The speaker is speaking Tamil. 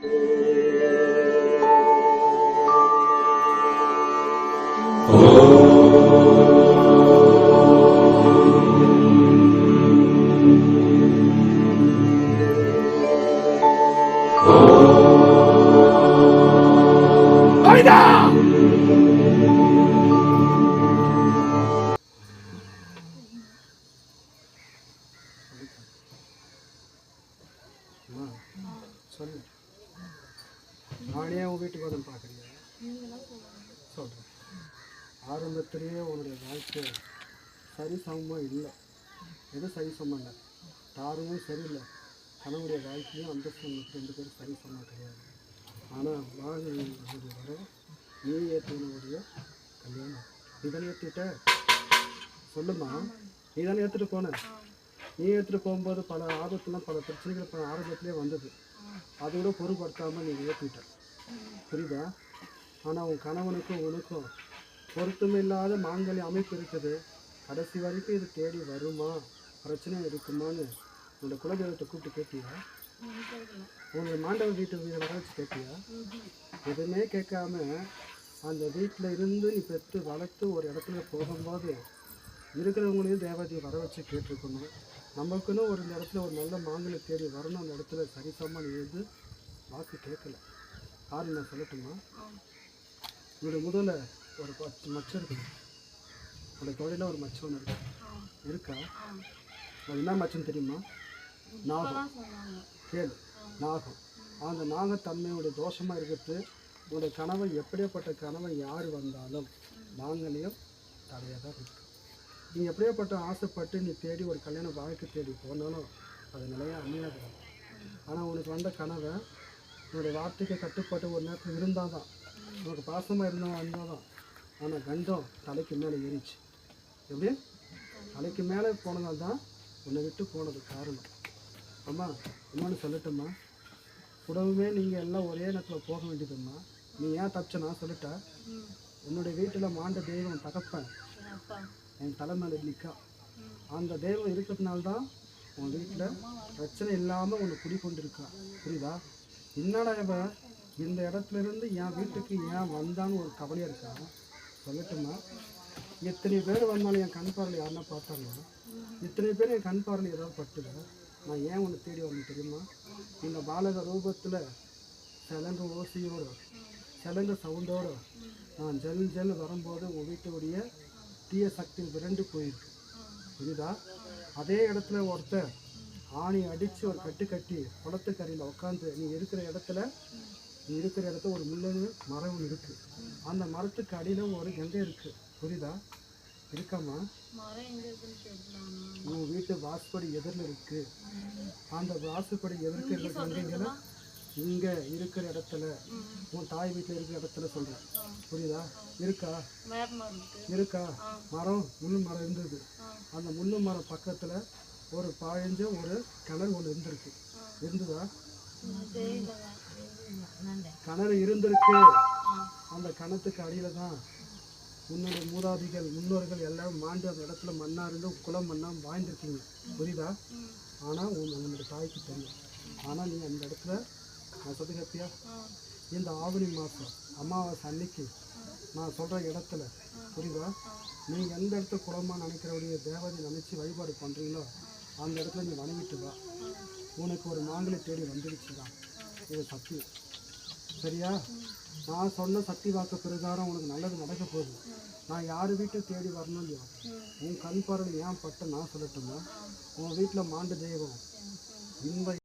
அம்மா, நானே உன் வீட்டுக்கு வந்து பார்க்குறீங்க? சொல்கிறேன் ஆரம்பத்திலேயே உன்னுடைய வாழ்க்கை சரி சமமாக இல்லை. எதுவும் சரி சமம் இல்லை? தாரையும் சரியில்லை கணவனுடைய வாழ்க்கையும் அந்தஸ்து ரெண்டு பேரும் சரி சமம் கிடையாது. ஆனால் வாழ்க்கை வர. நீ ஏற்றினுடைய கல்யாணம். இதனை ஏற்றிட்ட சொல்லுமா நீ தானே ஏற்றுட்டு போன? நீ ஏற்றுட்டு போகும்போது பல ஆபத்துலாம் பல பிரச்சனைகள் பல ஆரம்பத்திலே வந்தது. அதை பொருட்படுத்தாமல் நீ ஏற்றிட்ட புரியுதா? ஆனால் உன் கணவனுக்கும் உனக்கும் பொருத்தமில்லாத மாங்கல்ய அமைப்பு இருக்குது. கடைசி வரைக்கும் இது தேடி வருமா? பிரச்சனை இருக்குமான்னு உன்னோட குலதெய்வத்தை கூப்பிட்டு கேட்டியா? உன்னோட மாண்டவ வீட்டு வீட வர வச்சு கேட்டியா? எதுவுமே கேட்காம அந்த வீட்டில் இருந்து நீ பெற்று வளர்த்து ஒரு இடத்துல போகும்போது இருக்கிறவங்களையும் தேவதையை வர வச்சு கேட்டிருக்கணும். நமக்குன்னு ஒரு இந்த இடத்துல ஒரு நல்ல மாங்கலை தேடி வரணும். அந்த இடத்துல சரிசமமாக நீ வாக்கு கேட்கல. யாரு நான் சொல்லட்டுமா? உன்னோட முதல்ல ஒரு பத்து மச்சம் இருக்குது உன்னோட தொழில ஒரு மச்சம் ஒன்று இருக்கு. இருக்கா? அது என்ன மச்சம் தெரியுமா? நாகம். கேளு. நாகம். அந்த நாகத்தன்மையோட தோஷமாக இருக்கிறது உன்னோட கணவன் எப்படியாப்பட்ட கணவன் யார் வந்தாலும் மாங்கல்யம் தடையாக தான் இருக்கு. நீ எப்படியாப்பட்ட ஆசைப்பட்டு நீ தேடி ஒரு கல்யாண வாழ்க்கை தேடி போனாலும் அது நிலையாக அமையாது ஆனால் உனக்கு வந்த கனவை உன்னோட வார்த்தைக்கு கட்டுப்பட்டு ஒரு நேரத்தில் இருந்தால் தான் உனக்கு பாசமாக இருந்தால் வந்தால் தான் ஆனால் கண்டம் தலைக்கு மேலே ஏறிச்சு. எப்படி? தலைக்கு மேலே போனதால் தான் உன்னை விட்டு போனது காரணம். அம்மா இன்னொன்று சொல்லட்டுமா உடவுமே நீங்கள் எல்லாம் ஒரே நேரத்தில் போக வேண்டியதும்மா. நீ ஏன் தப்பிச்ச நான் சொல்லிட்டா? உன்னுடைய வீட்டில் மாண்ட தெய்வம் தகப்பேன். என் தலை மேலே நிற்கா அந்த தெய்வம் இருக்கிறதுனால தான் உன் வீட்டில் பிரச்சனை இல்லாமல் உன்னை குடி இருக்கா புரியுதா? என்னடா இவன் இந்த இடத்துல இருந்து என் வீட்டுக்கு ஏன் வந்தான்னு ஒரு கவலையாக இருக்கா? சொல்லட்டுமா? எத்தனை பேர் வந்தாலும் என் கண் யாருன்னா பார்த்தாங்க இத்தனை பேர் என் கண் ஏதாவது பட்டுல நான் ஏன் ஒன்று தேடி வரணும் தெரியுமா? இந்த பாலக ரூபத்தில் சிலங்க ஓசையோடு சிலங்க சவுண்டோடு நான் ஜல் ஜல் வரும்போது உன் வீட்டுடைய தீய சக்தி விரண்டு போயிருக்கு. புரியுதா? அதே இடத்துல ஒருத்தர் ஆணி அடித்து ஒரு கட்டு கட்டி குளத்துக்கரையில் உட்காந்து நீ இருக்கிற இடத்துல நீ இருக்கிற இடத்துல ஒரு முள்ளு மரம் இருக்குது அந்த மரத்துக்கு அடியில் ஒரு கங்கை இருக்குது புரியுதா? இருக்காம்மா? உன் வீட்டு வாசப்படி எதிரில் இருக்கு. அந்த வாசப்படி எதிர்க்க இருக்கிற கங்கைகளை இங்கே இருக்கிற இடத்துல உன் தாய் வீட்டில் இருக்கிற இடத்துல சொல்கிறேன் புரியுதா? இருக்கா? இருக்கா. மரம் முள் மரம் இருந்தது. அந்த முள்ளு மரம் பக்கத்தில் ஒரு பாழஞ்ச ஒரு கிணறு ஒன்று இருந்திருக்கு. இருந்ததா? கிணறு இருந்திருக்கு. அந்த கிணத்துக்கு அடியில் தான் உன்னோட மூதாதிகள் முன்னோர்கள் எல்லாம் மாண்டு அந்த இடத்துல மண்ணா இருந்து குளம் மண்ணா வாழ்ந்துருக்கீங்க புரியுதா? ஆனால் உன் உன்னோட தாய்க்கு தெரியும். ஆனால் நீ அந்த இடத்துல நான் இந்த ஆவணி மாதம் அமாவாசை அன்னைக்கு நான் சொல்கிற இடத்துல புரியுதா? நீங்கள் எந்த இடத்துல குளமாக நினைக்கிறவடைய தேவதை நினச்சி வழிபாடு பண்ணுறீங்களோ அந்த இடத்துல நீ வணங்கிட்டு வா. உனக்கு ஒரு மாங்கலை தேடி வந்துடுச்சுதான் இது சத்தியம் சரியா? நான் சொன்ன சக்தி வாக்க பிரகாரம் உனக்கு நல்லது நடக்க போகுது. நான் யார் வீட்டை தேடி வரணும் இல்லையா உன் கண் பார்வை ஏன் பட்ட நான் சொல்லட்டுமா? உன் வீட்டில் மாண்டு தெய்வம். இன்ப